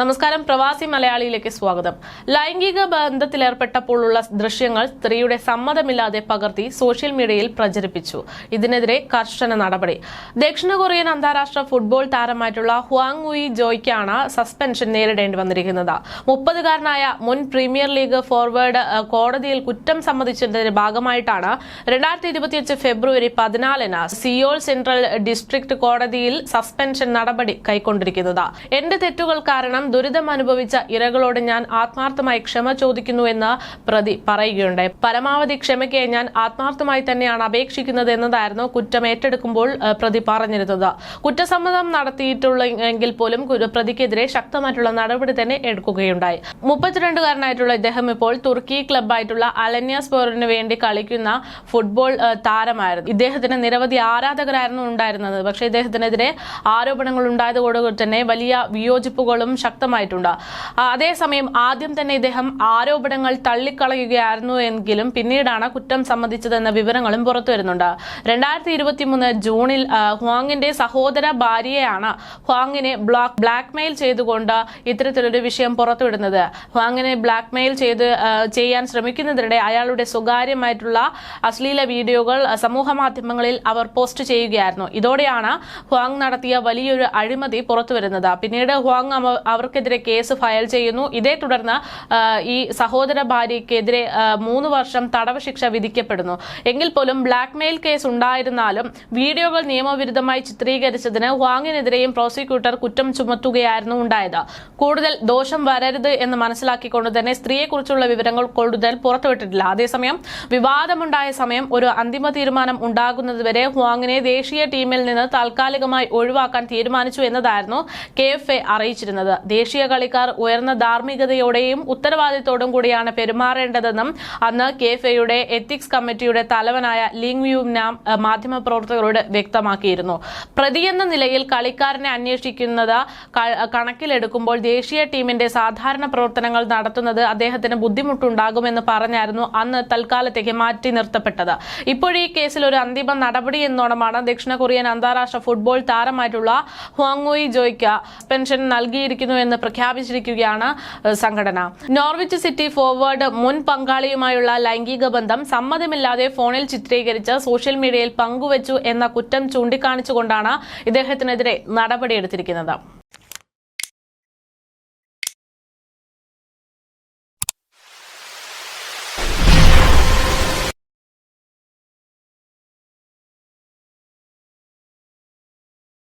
നമസ്കാരം പ്രവാസി മലയാളിയിലേക്ക് സ്വാഗതം. ലൈംഗിക ബന്ധത്തിലേർപ്പെട്ടപ്പോഴുള്ള ദൃശ്യങ്ങൾ സ്ത്രീയുടെ സമ്മതമില്ലാതെ പകർത്തി സോഷ്യൽ മീഡിയയിൽ പ്രചരിപ്പിച്ചു. ഇതിനെതിരെ കർശന നടപടി. ദക്ഷിണ കൊറിയൻ അന്താരാഷ്ട്ര ഫുട്ബോൾ താരമായിട്ടുള്ള ഹുവാങ് ഉയി ജോയ്ക്കാണ് സസ്പെൻഷൻ നേരിടേണ്ടി വന്നിരിക്കുന്നത്. മുപ്പതുകാരനായ മുൻ പ്രീമിയർ ലീഗ് ഫോർവേഡ് കോടതിയിൽ കുറ്റം സമ്മതിച്ചതിന്റെ ഭാഗമായിട്ടാണ് രണ്ടായിരത്തി ഇരുപത്തിയഞ്ച് ഫെബ്രുവരി പതിനാലിന് സിയോൾ സെൻട്രൽ ഡിസ്ട്രിക്ട് കോടതിയിൽ സസ്പെൻഷൻ നടപടി കൈക്കൊണ്ടിരിക്കുന്നത്. എന്റെ തെറ്റുകൾ കാരണം ദുരിതം അനുഭവിച്ച ഇരകളോട് ഞാൻ ആത്മാർത്ഥമായി ക്ഷമ ചോദിക്കുന്നു എന്ന് പ്രതി പറയുകയുണ്ടായി. പരമാവധി ക്ഷമയ്ക്ക് ഞാൻ ആത്മാർത്ഥമായി തന്നെയാണ് അപേക്ഷിക്കുന്നത് എന്നതായിരുന്നു കുറ്റം ഏറ്റെടുക്കുമ്പോൾ പ്രതി പറഞ്ഞിരുന്നത്. കുറ്റസമ്മതം നടത്തിയിട്ടുള്ള എങ്കിൽ പോലും പ്രതിക്കെതിരെ ശക്തമായിട്ടുള്ള നടപടി തന്നെ എടുക്കുകയുണ്ടായി. മുപ്പത്തിരണ്ടുകാരനായിട്ടുള്ള ഇദ്ദേഹം ഇപ്പോൾ തുർക്കി ക്ലബായിട്ടുള്ള അലന്യാസ്പോറിന് വേണ്ടി കളിക്കുന്ന ഫുട്ബോൾ താരമായിരുന്നു. ഇദ്ദേഹത്തിന് നിരവധി ആരാധകരായിരുന്നു ഉണ്ടായിരുന്നത്. പക്ഷേ ഇദ്ദേഹത്തിനെതിരെ ആരോപണങ്ങൾ ഉണ്ടായതോടെ തന്നെ വലിയ വിയോജിപ്പുകളും ശക്തമായിട്ടുണ്ട്. അതേസമയം ആദ്യം തന്നെ ഇദ്ദേഹം ആരോപണങ്ങൾ തള്ളിക്കളയുകയായിരുന്നു എങ്കിലും പിന്നീടാണ് കുറ്റം സമ്മതിച്ചതെന്ന വിവരങ്ങളും പുറത്തു വരുന്നുണ്ട്. രണ്ടായിരത്തി ഇരുപത്തിമൂന്ന് ജൂണിൽ ഹുവാങ്ങിന്റെ സഹോദര ഭാര്യയാണ് ഹുവാങ്ങിനെ ബ്ലാക്ക് ബ്ലാക്ക്മെയിൽ ചെയ്തുകൊണ്ട് ഇത്തരത്തിലൊരു വിഷയം പുറത്തുവിടുന്നത്. ഹുവാങ്ങിനെ ബ്ലാക്ക്മെയിൽ ചെയ്ത് ചെയ്യാൻ ശ്രമിക്കുന്നതിനിടെ അയാളുടെ സ്വകാര്യമായിട്ടുള്ള അശ്ലീല വീഡിയോകൾ സമൂഹ മാധ്യമങ്ങളിൽ അവർ പോസ്റ്റ് ചെയ്യുകയായിരുന്നു. ഇതോടെയാണ് ഹുവാങ് നടത്തിയ വലിയൊരു അഴിമതി പുറത്തുവരുന്നത്. പിന്നീട് ഹുവാങ് അവ- അവർക്കെതിരെ കേസ് ഫയൽ ചെയ്യുന്നു. ഇതേ തുടർന്ന് ഈ സഹോദര ഭാര്യയ്ക്കെതിരെ മൂന്ന് വർഷം തടവ് ശിക്ഷ വിധിക്കപ്പെടുന്നു. എങ്കിൽ പോലും ബ്ലാക്ക്മെയിൽ കേസ് ഉണ്ടായിരുന്നാലും വീഡിയോകൾ നിയമവിരുദ്ധമായി ചിത്രീകരിച്ചതിന് വാങ്ങിനെതിരെയും പ്രോസിക്യൂട്ടർ കുറ്റം ചുമത്തുകയായിരുന്നു ഉണ്ടായത്. കൂടുതൽ ദോഷം വരരുത് എന്ന് മനസ്സിലാക്കിക്കൊണ്ട് തന്നെ സ്ത്രീയെക്കുറിച്ചുള്ള വിവരങ്ങൾ കൂടുതൽ പുറത്തുവിട്ടിട്ടില്ല. അതേസമയം വിവാദമുണ്ടായ സമയം ഒരു അന്തിമ തീരുമാനം ഉണ്ടാകുന്നതുവരെ ഹുവാങ്ങിനെ ദേശീയ ടീമിൽ നിന്ന് താൽക്കാലികമായി ഒഴിവാക്കാൻ തീരുമാനിച്ചു എന്നതായിരുന്നു കെ അറിയിച്ചിരുന്നത്. ദേശീയ കളിക്കാർ ഉയർന്ന ധാർമ്മികതയോടെയും ഉത്തരവാദിത്തോടും കൂടിയാണ് പെരുമാറേണ്ടതെന്നും അന്ന് കെ എഫ് എത്തിക്സ് കമ്മിറ്റിയുടെ തലവനായ ലിങ് യു നാം മാധ്യമപ്രവർത്തകരോട് വ്യക്തമാക്കിയിരുന്നു. പ്രതിയെന്ന നിലയിൽ കളിക്കാരനെ അന്വേഷിക്കുന്നത് കണക്കിലെടുക്കുമ്പോൾ ദേശീയ ടീമിന്റെ സാധാരണ പ്രവർത്തനങ്ങൾ നടത്തുന്നത് അദ്ദേഹത്തിന് ബുദ്ധിമുട്ടുണ്ടാകുമെന്ന് പറഞ്ഞായിരുന്നു അന്ന് തൽക്കാലത്തേക്ക് മാറ്റി നിർത്തപ്പെട്ടത്. ഇപ്പോഴീ കേസിൽ ഒരു അന്തിമ നടപടി എന്നോണമാണ് ദക്ഷിണ കൊറിയൻ അന്താരാഷ്ട്ര ഫുട്ബോൾ താരമായിട്ടുള്ള ഹുവാങ്ങോയി ജോയ്ക്ക് പെൻഷൻ നൽകിയിരിക്കുന്നു എന്ന് പ്രഖ്യാപിച്ചിരിക്കുകയാണ് സംഘടന. നോർവിച്ച് സിറ്റി ഫോർവേഡ് മുൻ പങ്കാളിയുമായുള്ള ലൈംഗിക ബന്ധം സമ്മതമില്ലാതെ ഫോണിൽ ചിത്രീകരിച്ച് സോഷ്യൽ മീഡിയയിൽ പങ്കുവച്ചു എന്ന കുറ്റം ചൂണ്ടിക്കാണിച്ചുകൊണ്ടാണ് ഇദ്ദേഹത്തിനെതിരെ നടപടിയെടുത്തിരിക്കുന്നത്.